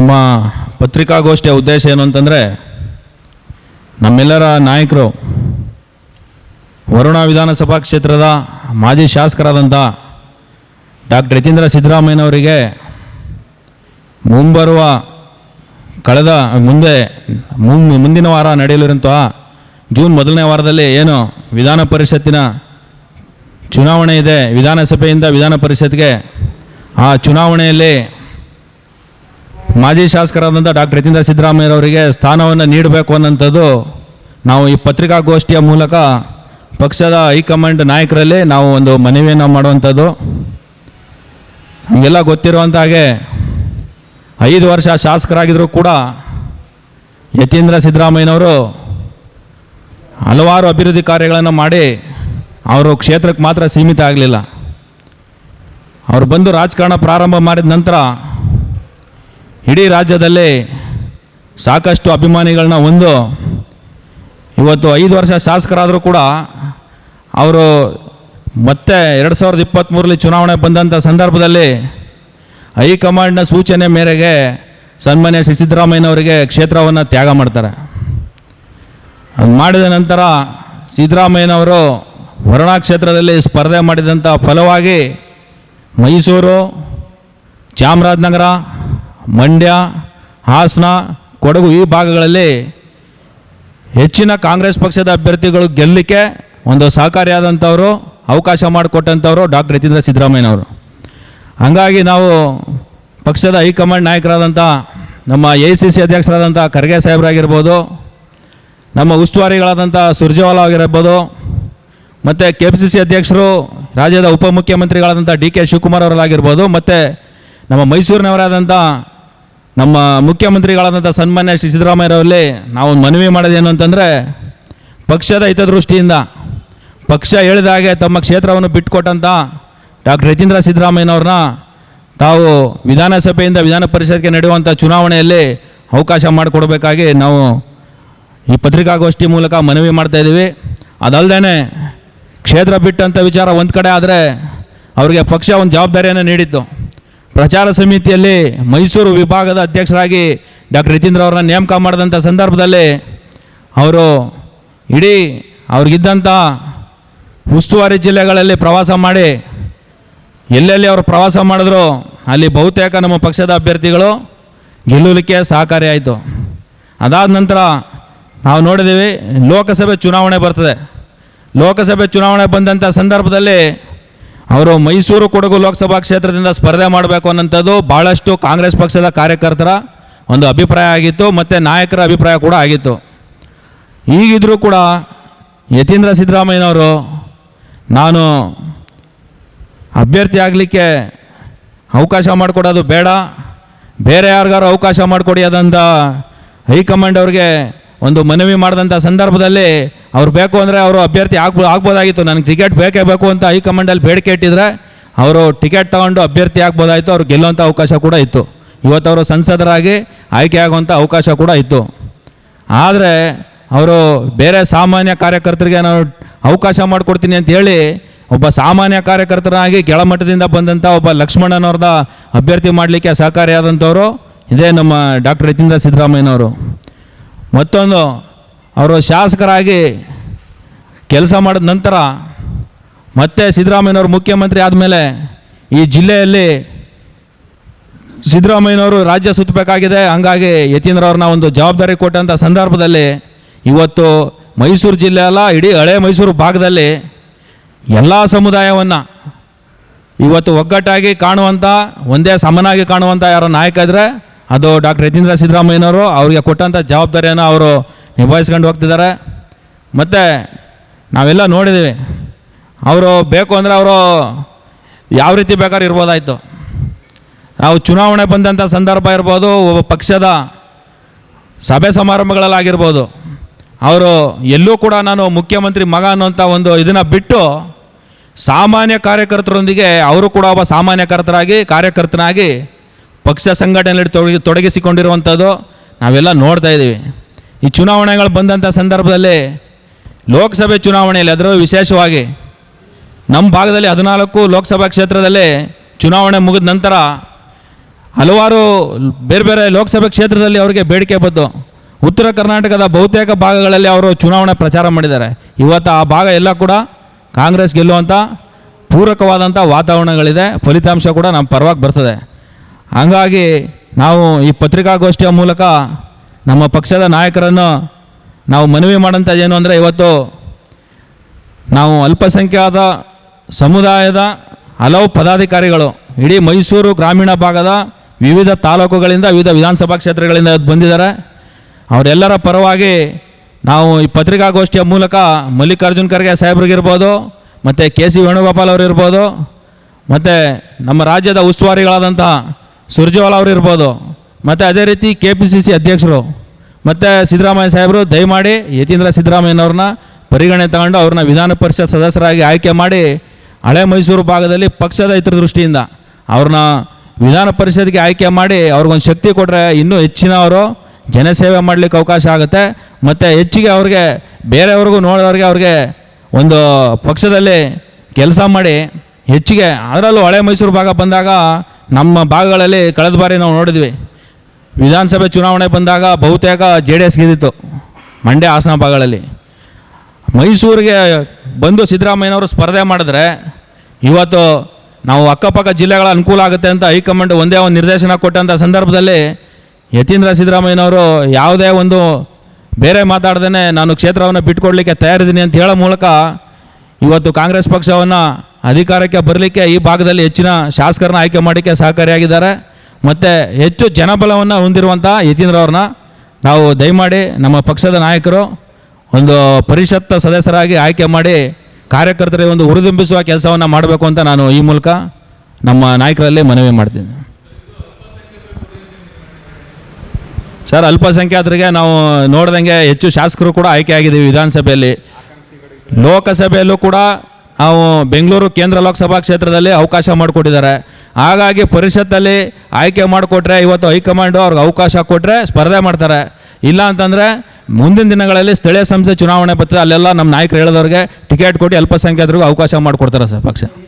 ನಮ್ಮ ಪತ್ರಿಕಾಗೋಷ್ಠಿಯ ಉದ್ದೇಶ ಏನು ಅಂತಂದರೆ ನಮ್ಮೆಲ್ಲರ ನಾಯಕರು ವರುಣ ವಿಧಾನಸಭಾ ಕ್ಷೇತ್ರದ ಮಾಜಿ ಶಾಸಕರಾದಂಥ ಡಾಕ್ಟರ್ ಯತೀಂದ್ರ ಸಿದ್ದರಾಮಯ್ಯನವರಿಗೆ ಮುಂಬರುವ ಕಳೆದ ಮುಂದೆ ಮುಂದಿನ ವಾರ ನಡೆಯಲಿರುವಂತಹ ಜೂನ್ ಮೊದಲನೇ ವಾರದಲ್ಲಿ ಏನು ವಿಧಾನ ಪರಿಷತ್ತಿನ ಚುನಾವಣೆ ಇದೆ ವಿಧಾನಸಭೆಯಿಂದ ವಿಧಾನ ಪರಿಷತ್ಗೆ ಆ ಚುನಾವಣೆಯಲ್ಲಿ ಮಾಜಿ ಶಾಸಕರಾದಂಥ ಡಾಕ್ಟರ್ ಯತೀಂದ್ರ ಸಿದ್ದರಾಮಯ್ಯರವರಿಗೆ ಸ್ಥಾನವನ್ನು ನೀಡಬೇಕು ಅನ್ನೋಂಥದ್ದು ನಾವು ಈ ಪತ್ರಿಕಾಗೋಷ್ಠಿಯ ಮೂಲಕ ಪಕ್ಷದ ಹೈಕಮಾಂಡ್ ನಾಯಕರಲ್ಲಿ ನಾವು ಒಂದು ಮನವಿಯನ್ನು ಮಾಡುವಂಥದ್ದು. ನಮಗೆಲ್ಲ ಗೊತ್ತಿರುವಂಥ ಹಾಗೆ ಐದು ವರ್ಷ ಶಾಸಕರಾಗಿದ್ದರೂ ಕೂಡ ಯತೀಂದ್ರ ಸಿದ್ದರಾಮಯ್ಯನವರು ಹಲವಾರು ಅಭಿವೃದ್ಧಿ ಕಾರ್ಯಗಳನ್ನು ಮಾಡಿ ಅವರು ಕ್ಷೇತ್ರಕ್ಕೆ ಮಾತ್ರ ಸೀಮಿತ ಆಗಲಿಲ್ಲ. ಅವರು ಬಂದು ರಾಜಕಾರಣ ಪ್ರಾರಂಭ ಮಾಡಿದ ನಂತರ ಇಡೀ ರಾಜ್ಯದಲ್ಲಿ ಸಾಕಷ್ಟು ಅಭಿಮಾನಿಗಳನ್ನ ಒಂದು ಇವತ್ತು ಐದು ವರ್ಷ ಶಾಸಕರಾದರೂ ಕೂಡ ಅವರು ಮತ್ತೆ ಎರಡು ಸಾವಿರದ ಇಪ್ಪತ್ತ್ಮೂರಲ್ಲಿ ಚುನಾವಣೆ ಬಂದಂಥ ಸಂದರ್ಭದಲ್ಲಿ ಹೈಕಮಾಂಡ್ನ ಸೂಚನೆ ಮೇರೆಗೆ ಸನ್ಮಾನ್ಯ ಶ್ರೀ ಸಿದ್ದರಾಮಯ್ಯನವರಿಗೆ ಕ್ಷೇತ್ರವನ್ನು ತ್ಯಾಗ ಮಾಡ್ತಾರೆ. ಅದು ಮಾಡಿದ ನಂತರ ಸಿದ್ದರಾಮಯ್ಯನವರು ವರುಣಾ ಕ್ಷೇತ್ರದಲ್ಲಿ ಸ್ಪರ್ಧೆ ಮಾಡಿದಂಥ ಫಲವಾಗಿ ಮೈಸೂರು ಚಾಮರಾಜನಗರ ಮಂಡ್ಯ, ಹಾಸನ, ಕೊಡಗು ಈ ಭಾಗಗಳಲ್ಲಿ ಹೆಚ್ಚಿನ ಕಾಂಗ್ರೆಸ್ ಪಕ್ಷದ ಅಭ್ಯರ್ಥಿಗಳು ಗೆಲ್ಲಲಿಕ್ಕೆ ಒಂದು ಸಹಕಾರಿಯಾದಂಥವರು, ಅವಕಾಶ ಮಾಡಿಕೊಟ್ಟಂಥವರು ಡಾಕ್ಟರ್ ಯತೀಂದ್ರ ಸಿದ್ದರಾಮಯ್ಯನವರು. ಹಾಗಾಗಿ ನಾವು ಪಕ್ಷದ ಹೈಕಮಾಂಡ್ ನಾಯಕರಾದಂಥ, ನಮ್ಮ ಎ ಸಿ ಸಿ ಅಧ್ಯಕ್ಷರಾದಂಥ ಖರ್ಗೆ ಸಾಹೇಬರಾಗಿರ್ಬೋದು, ನಮ್ಮ ಉಸ್ತುವಾರಿಗಳಾದಂಥ ಸುರ್ಜೇವಾಲಾ ಆಗಿರ್ಬೋದು, ಮತ್ತು ಕೆ ಪಿ ಸಿ ಸಿ ಅಧ್ಯಕ್ಷರು, ರಾಜ್ಯದ ಉಪಮುಖ್ಯಮಂತ್ರಿಗಳಾದಂಥ ಡಿ ಕೆ ಶಿವಕುಮಾರ್ ಅವರಾಗಿರ್ಬೋದು ಮತ್ತು ನಮ್ಮ ಮೈಸೂರಿನವರಾದಂಥ ನಮ್ಮ ಮುಖ್ಯಮಂತ್ರಿಗಳಾದಂಥ ಸನ್ಮಾನ್ಯ ಶ್ರೀ ಸಿದ್ದರಾಮಯ್ಯರವರಲ್ಲಿ ನಾವು ಮನವಿ ಮಾಡೋದೇನು ಅಂತಂದರೆ, ಪಕ್ಷದ ಹಿತದೃಷ್ಟಿಯಿಂದ ಪಕ್ಷ ಹೇಳಿದ ಹಾಗೆ ತಮ್ಮ ಕ್ಷೇತ್ರವನ್ನು ಬಿಟ್ಟುಕೊಟ್ಟಂಥ ಡಾಕ್ಟರ್ ಯತೀಂದ್ರ ಸಿದ್ದರಾಮಯ್ಯನವ್ರನ್ನ ತಾವು ವಿಧಾನಸಭೆಯಿಂದ ವಿಧಾನ ಪರಿಷತ್ಗೆ ನಡೆಯುವಂಥ ಚುನಾವಣೆಯಲ್ಲಿ ಅವಕಾಶ ಮಾಡಿಕೊಡ್ಬೇಕಾಗಿ ನಾವು ಈ ಪತ್ರಿಕಾಗೋಷ್ಠಿ ಮೂಲಕ ಮನವಿ ಮಾಡ್ತಾಯಿದ್ದೀವಿ ಅದಲ್ಲದೆ ಕ್ಷೇತ್ರ ಬಿಟ್ಟಂಥ ವಿಚಾರ ಒಂದು ಕಡೆ ಆದರೆ ಅವರಿಗೆ ಪಕ್ಷ ಒಂದು ಜವಾಬ್ದಾರಿಯನ್ನು ನೀಡಿತ್ತು ಪ್ರಚಾರ ಸಮಿತಿಯಲ್ಲಿ ಮೈಸೂರು ವಿಭಾಗದ ಅಧ್ಯಕ್ಷರಾಗಿ ಡಾಕ್ಟರ್ ಯತೀಂದ್ರ ಅವರನ್ನ ನೇಮಕ ಮಾಡಿದಂಥ ಸಂದರ್ಭದಲ್ಲಿ ಅವರು ಇಡೀ ಅವ್ರಿಗಿದ್ದಂಥ ಉಸ್ತುವಾರಿ ಜಿಲ್ಲೆಗಳಲ್ಲಿ ಪ್ರವಾಸ ಮಾಡಿ ಎಲ್ಲೆಲ್ಲಿ ಅವರು ಪ್ರವಾಸ ಮಾಡಿದ್ರು ಅಲ್ಲಿ ಬಹುತೇಕ ನಮ್ಮ ಪಕ್ಷದ ಅಭ್ಯರ್ಥಿಗಳು ಗೆಲ್ಲಲಿಕ್ಕೆ ಸಹಕಾರಿಯಾಯಿತು ಅದಾದ ನಂತರ ನಾವು ನೋಡಿದ್ದೀವಿ, ಲೋಕಸಭೆ ಚುನಾವಣೆ ಬರ್ತದೆ. ಲೋಕಸಭೆ ಚುನಾವಣೆ ಬಂದಂಥ ಸಂದರ್ಭದಲ್ಲಿ ಅವರು ಮೈಸೂರು ಕೊಡಗು ಲೋಕಸಭಾ ಕ್ಷೇತ್ರದಿಂದ ಸ್ಪರ್ಧೆ ಮಾಡಬೇಕು ಅನ್ನೋಂಥದ್ದು ಭಾಳಷ್ಟು ಕಾಂಗ್ರೆಸ್ ಪಕ್ಷದ ಕಾರ್ಯಕರ್ತರ ಒಂದು ಅಭಿಪ್ರಾಯ ಆಗಿತ್ತು, ಮತ್ತು ನಾಯಕರ ಅಭಿಪ್ರಾಯ ಕೂಡ ಆಗಿತ್ತು. ಈಗಿದ್ದರೂ ಕೂಡ ಯತೀಂದ್ರ ಸಿದ್ದರಾಮಯ್ಯನವರು ನಾನು ಅಭ್ಯರ್ಥಿ ಆಗಲಿಕ್ಕೆ ಅವಕಾಶ ಮಾಡಿಕೊಡೋದು ಬೇಡ, ಬೇರೆ ಯಾರಿಗಾರು ಅವಕಾಶ ಮಾಡಿಕೊಡಿ ಅದಂತ ಹೈಕಮಾಂಡ್ ಅವ್ರಿಗೆ ಒಂದು ಮನವಿ ಮಾಡಿದಂಥ ಸಂದರ್ಭದಲ್ಲಿ ಅವ್ರು ಬೇಕು ಅಂದರೆ ಅವರು ಅಭ್ಯರ್ಥಿ ಆಗ್ಬೋ ಆಗ್ಬೋದಾಗಿತ್ತು. ನನಗೆ ಟಿಕೆಟ್ ಬೇಕೇ ಬೇಕು ಅಂತ ಹೈಕಮಾಂಡಲ್ಲಿ ಬೇಡಿಕೆ ಇಟ್ಟಿದ್ರೆ ಅವರು ಟಿಕೆಟ್ ತೊಗೊಂಡು ಅಭ್ಯರ್ಥಿ ಆಗ್ಬೋದಾಯಿತು, ಅವ್ರು ಗೆಲ್ಲುವಂಥ ಅವಕಾಶ ಕೂಡ ಇತ್ತು. ಇವತ್ತು ಅವರು ಸಂಸದರಾಗಿ ಆಯ್ಕೆ ಆಗುವಂಥ ಅವಕಾಶ ಕೂಡ ಇತ್ತು. ಆದರೆ ಅವರು ಬೇರೆ ಸಾಮಾನ್ಯ ಕಾರ್ಯಕರ್ತರಿಗೆ ನಾನು ಅವಕಾಶ ಮಾಡಿಕೊಡ್ತೀನಿ ಅಂತ ಹೇಳಿ ಒಬ್ಬ ಸಾಮಾನ್ಯ ಕಾರ್ಯಕರ್ತರಾಗಿ ಕೆಳಮಟ್ಟದಿಂದ ಬಂದಂಥ ಒಬ್ಬ ಲಕ್ಷ್ಮಣನವ್ರದ ಅಭ್ಯರ್ಥಿ ಮಾಡಲಿಕ್ಕೆ ಸಹಕಾರಿಯಾದಂಥವರು ಇದೇ ನಮ್ಮ ಡಾಕ್ಟರ್ ಯತೀಂದ್ರ ಸಿದ್ದರಾಮಯ್ಯನವರು. ಮತ್ತೊಂದು ಅವರು ಶಾಸಕರಾಗಿ ಕೆಲಸ ಮಾಡಿದ ನಂತರ ಮತ್ತೆ ಸಿದ್ದರಾಮಯ್ಯನವರು ಮುಖ್ಯಮಂತ್ರಿ ಆದಮೇಲೆ ಈ ಜಿಲ್ಲೆಯಲ್ಲಿ ಸಿದ್ದರಾಮಯ್ಯನವರು ರಾಜ್ಯ ಸುತ್ತಬೇಕಾಗಿದೆ. ಹಂಗಾಗಿ ಯತೀಂದ್ರ ಅವ್ರನ್ನ ಒಂದು ಜವಾಬ್ದಾರಿ ಕೊಟ್ಟಂಥ ಸಂದರ್ಭದಲ್ಲಿ ಇವತ್ತು ಮೈಸೂರು ಜಿಲ್ಲೆ ಅಲ್ಲ, ಇಡೀ ಹಳೆ ಮೈಸೂರು ಭಾಗದಲ್ಲಿ ಎಲ್ಲ ಸಮುದಾಯವನ್ನು ಇವತ್ತು ಒಗ್ಗಟ್ಟಾಗಿ ಕಾಣುವಂಥ ಒಂದೇ ಸಮನಾಗಿ ಕಾಣುವಂಥ ಯಾರೋ ನಾಯಕ ಇದ್ದರೆ ಅದು ಡಾಕ್ಟರ್ ಯತೀಂದ್ರ ಸಿದ್ದರಾಮಯ್ಯನವರು ಅವರಿಗೆ ಕೊಟ್ಟಂಥ ಜವಾಬ್ದಾರಿಯನ್ನು ಅವರು ನಿಭಾಯಿಸ್ಕೊಂಡು ಹೋಗ್ತಿದ್ದಾರೆ. ಮತ್ತು ನಾವೆಲ್ಲ ನೋಡಿದ್ದೀವಿ ಅವರು ಬೇಕು ಅಂದರೆ ಅವರು ಯಾವ ರೀತಿ ಬೇಕಾದ್ರೂ ಇರ್ಬೋದಾಯಿತು. ನಾವು ಚುನಾವಣೆ ಬಂದಂಥ ಸಂದರ್ಭ ಇರ್ಬೋದು, ಒಬ್ಬ ಪಕ್ಷದ ಸಭೆ ಸಮಾರಂಭಗಳಲ್ಲಾಗಿರ್ಬೋದು ಅವರು ಎಲ್ಲೂ ಕೂಡ ನಾನು ಮುಖ್ಯಮಂತ್ರಿ ಮಗ ಅನ್ನೋಂಥ ಒಂದು ಇದನ್ನು ಬಿಟ್ಟು ಸಾಮಾನ್ಯ ಕಾರ್ಯಕರ್ತರೊಂದಿಗೆ ಅವರು ಕೂಡ ಒಬ್ಬ ಸಾಮಾನ್ಯ ಕರ್ತರಾಗಿ, ಕಾರ್ಯಕರ್ತನಾಗಿ ಪಕ್ಷ ಸಂಘಟನೆಯಲ್ಲಿ ತೊಡಗಿ ತೊಡಗಿಸಿಕೊಂಡಿರುವಂಥದ್ದು ನಾವೆಲ್ಲ ನೋಡ್ತಾ ಇದ್ದೀವಿ ಈ ಚುನಾವಣೆಗಳು ಬಂದಂಥ ಸಂದರ್ಭದಲ್ಲಿ ಲೋಕಸಭೆ ಚುನಾವಣೆಯಲ್ಲಿ ಅದರಲ್ಲೂ ವಿಶೇಷವಾಗಿ ನಮ್ಮ ಭಾಗದಲ್ಲಿ ಹದಿನಾಲ್ಕು ಲೋಕಸಭಾ ಕ್ಷೇತ್ರದಲ್ಲಿ ಚುನಾವಣೆ ಮುಗಿದ ನಂತರ ಹಲವಾರು ಬೇರೆ ಬೇರೆ ಲೋಕಸಭೆ ಕ್ಷೇತ್ರದಲ್ಲಿ ಅವರಿಗೆ ಬೇಡಿಕೆ ಬಂತು. ಉತ್ತರ ಕರ್ನಾಟಕದ ಬಹುತೇಕ ಭಾಗಗಳಲ್ಲಿ ಅವರು ಚುನಾವಣೆ ಪ್ರಚಾರ ಮಾಡಿದ್ದಾರೆ. ಇವತ್ತು ಆ ಭಾಗ ಎಲ್ಲ ಕೂಡ ಕಾಂಗ್ರೆಸ್ ಗೆಲ್ಲುವಂಥ ಪೂರಕವಾದಂಥ ವಾತಾವರಣಗಳಿದೆ. ಫಲಿತಾಂಶ ಕೂಡ ನಮ್ಮ ಪರವಾಗಿ ಬರ್ತದೆ. ಹಾಗಾಗಿ ನಾವು ಈ ಪತ್ರಿಕಾಗೋಷ್ಠಿಯ ಮೂಲಕ ನಮ್ಮ ಪಕ್ಷದ ನಾಯಕರನ್ನು ನಾವು ಮನವಿ ಮಾಡೋಂಥದ್ದು ಏನು ಅಂದರೆ ಇವತ್ತು ನಾವು ಅಲ್ಪಸಂಖ್ಯಾತ ಸಮುದಾಯದ ಹಲವು ಪದಾಧಿಕಾರಿಗಳು ಇಡೀ ಮೈಸೂರು ಗ್ರಾಮೀಣ ಭಾಗದ ವಿವಿಧ ತಾಲೂಕುಗಳಿಂದ ವಿವಿಧ ವಿಧಾನಸಭಾ ಕ್ಷೇತ್ರಗಳಿಂದ ಬಂದಿದ್ದಾರೆ. ಅವರೆಲ್ಲರ ಪರವಾಗಿ ನಾವು ಈ ಪತ್ರಿಕಾಗೋಷ್ಠಿಯ ಮೂಲಕ ಮಲ್ಲಿಕಾರ್ಜುನ್ ಖರ್ಗೆ ಸಾಹೇಬ್ರಿಗಿರ್ಬೋದು ಮತ್ತು ಕೆ ಸಿ ವೇಣುಗೋಪಾಲ್ ಅವರಿರ್ಬೋದು ಮತ್ತು ನಮ್ಮ ರಾಜ್ಯದ ಉಸ್ತುವಾರಿಗಳಾದಂಥ ಸುರ್ಜೇವಾಲ ಅವರು ಇರ್ಬೋದು, ಮತ್ತು ಅದೇ ರೀತಿ ಕೆ ಪಿ ಸಿ ಸಿ ಅಧ್ಯಕ್ಷರು ಮತ್ತು ಸಿದ್ದರಾಮಯ್ಯ ಸಾಹೇಬರು, ದಯಮಾಡಿ ಯತೀಂದ್ರ ಸಿದ್ದರಾಮಯ್ಯನವ್ರನ್ನ ಪರಿಗಣನೆ ತಗೊಂಡು ಅವ್ರನ್ನ ವಿಧಾನ ಪರಿಷತ್ ಸದಸ್ಯರಾಗಿ ಆಯ್ಕೆ ಮಾಡಿ ಹಳೆ ಮೈಸೂರು ಭಾಗದಲ್ಲಿ ಪಕ್ಷದ ಹಿತದೃಷ್ಟಿಯಿಂದ ಅವ್ರನ್ನ ವಿಧಾನ ಪರಿಷತ್ಗೆ ಆಯ್ಕೆ ಮಾಡಿ ಅವ್ರಿಗೊಂದು ಶಕ್ತಿ ಕೊಟ್ಟರೆ ಇನ್ನೂ ಹೆಚ್ಚಿನವರು ಜನಸೇವೆ ಮಾಡಲಿಕ್ಕೆ ಅವಕಾಶ ಆಗುತ್ತೆ. ಮತ್ತು ಹೆಚ್ಚಿಗೆ ಅವ್ರಿಗೆ, ಬೇರೆಯವ್ರಿಗೂ ನೋಡೋರಿಗೆ ಅವ್ರಿಗೆ ಒಂದು ಪಕ್ಷದಲ್ಲಿ ಕೆಲಸ ಮಾಡಿ ಹೆಚ್ಚಿಗೆ, ಅದರಲ್ಲೂ ಹಳೆ ಮೈಸೂರು ಭಾಗ ಬಂದಾಗ ನಮ್ಮ ಭಾಗಗಳಲ್ಲಿ ಕಳೆದ ಬಾರಿ ನಾವು ನೋಡಿದ್ವಿ. ವಿಧಾನಸಭೆ ಚುನಾವಣೆ ಬಂದಾಗ ಬಹುತೇಕ ಜೆ ಡಿ ಎಸ್ ಗೆದ್ದಿತ್ತು ಮಂಡ್ಯ ಹಾಸನ ಭಾಗಗಳಲ್ಲಿ ಮೈಸೂರಿಗೆ ಬಂದು ಸಿದ್ದರಾಮಯ್ಯನವರು ಸ್ಪರ್ಧೆ ಮಾಡಿದ್ರೆ ಇವತ್ತು ನಾವು ಅಕ್ಕಪಕ್ಕ ಜಿಲ್ಲೆಗಳ ಅನುಕೂಲ ಆಗುತ್ತೆ ಅಂತ ಹೈಕಮಾಂಡ್ ಒಂದೇ ಒಂದು ನಿರ್ದೇಶನ ಕೊಟ್ಟಂಥ ಸಂದರ್ಭದಲ್ಲಿ ಯತೀಂದ್ರ ಸಿದ್ದರಾಮಯ್ಯನವರು ಯಾವುದೇ ಒಂದು ಬೇರೆ ಮಾತಾಡ್ದೇ ನಾನು ಕ್ಷೇತ್ರವನ್ನು ಬಿಟ್ಕೊಡ್ಲಿಕ್ಕೆ ತಯಾರಿದ್ದೀನಿ ಅಂತ ಹೇಳೋ ಮೂಲಕ ಇವತ್ತು ಕಾಂಗ್ರೆಸ್ ಪಕ್ಷವನ್ನು ಅಧಿಕಾರಕ್ಕೆ ಬರಲಿಕ್ಕೆ ಈ ಭಾಗದಲ್ಲಿ ಹೆಚ್ಚಿನ ಶಾಸಕರನ್ನ ಆಯ್ಕೆ ಮಾಡಲಿಕ್ಕೆ ಸಹಕಾರಿಯಾಗಿದ್ದಾರೆ. ಮತ್ತು ಹೆಚ್ಚು ಜನಬಲವನ್ನು ಹೊಂದಿರುವಂಥ ಯತೀಂದ್ರ ಅವ್ರನ್ನ ನಾವು ದಯಮಾಡಿ ನಮ್ಮ ಪಕ್ಷದ ನಾಯಕರು ಒಂದು ಪರಿಷತ್ ಸದಸ್ಯರಾಗಿ ಆಯ್ಕೆ ಮಾಡಿ ಕಾರ್ಯಕರ್ತರಿಗೆ ಒಂದು ಹುರಿದುಂಬಿಸುವ ಕೆಲಸವನ್ನು ಮಾಡಬೇಕು ಅಂತ ನಾನು ಈ ಮೂಲಕ ನಮ್ಮ ನಾಯಕರಲ್ಲಿ ಮನವಿ ಮಾಡ್ತೀನಿ. ಸರ್, ಅಲ್ಪಸಂಖ್ಯಾತರಿಗೆ ನಾವು ನೋಡ್ದಂಗೆ ಹೆಚ್ಚು ಶಾಸಕರು ಕೂಡ ಆಯ್ಕೆ ಆಗಿದ್ದೀವಿ ವಿಧಾನಸಭೆಯಲ್ಲಿ. ಲೋಕಸಭೆಯಲ್ಲೂ ಕೂಡ ನಾವು ಬೆಂಗಳೂರು ಕೇಂದ್ರ ಲೋಕಸಭಾ ಕ್ಷೇತ್ರದಲ್ಲಿ ಅವಕಾಶ ಮಾಡಿಕೊಟ್ಟಿದ್ದಾರೆ. ಹಾಗಾಗಿ ಪರಿಷತ್ತಲ್ಲಿ ಆಯ್ಕೆ ಮಾಡಿಕೊಟ್ರೆ ಇವತ್ತು ಹೈಕಮಾಂಡು ಅವ್ರಿಗೆ ಅವಕಾಶ ಕೊಟ್ಟರೆ ಸ್ಪರ್ಧೆ ಮಾಡ್ತಾರೆ. ಇಲ್ಲ ಅಂತಂದರೆ ಮುಂದಿನ ದಿನಗಳಲ್ಲಿ ಸ್ಥಳೀಯ ಸಂಸ್ಥೆ ಚುನಾವಣೆ ಬರ್ತದೆ, ಅಲ್ಲೆಲ್ಲ ನಮ್ಮ ನಾಯಕರು ಹೇಳಿದವ್ರಿಗೆ ಟಿಕೆಟ್ ಕೊಟ್ಟು ಅಲ್ಪಸಂಖ್ಯಾತರಿಗೂ ಅವಕಾಶ ಮಾಡಿಕೊಡ್ತಾರೆ ಸರ್ ಪಕ್ಷ.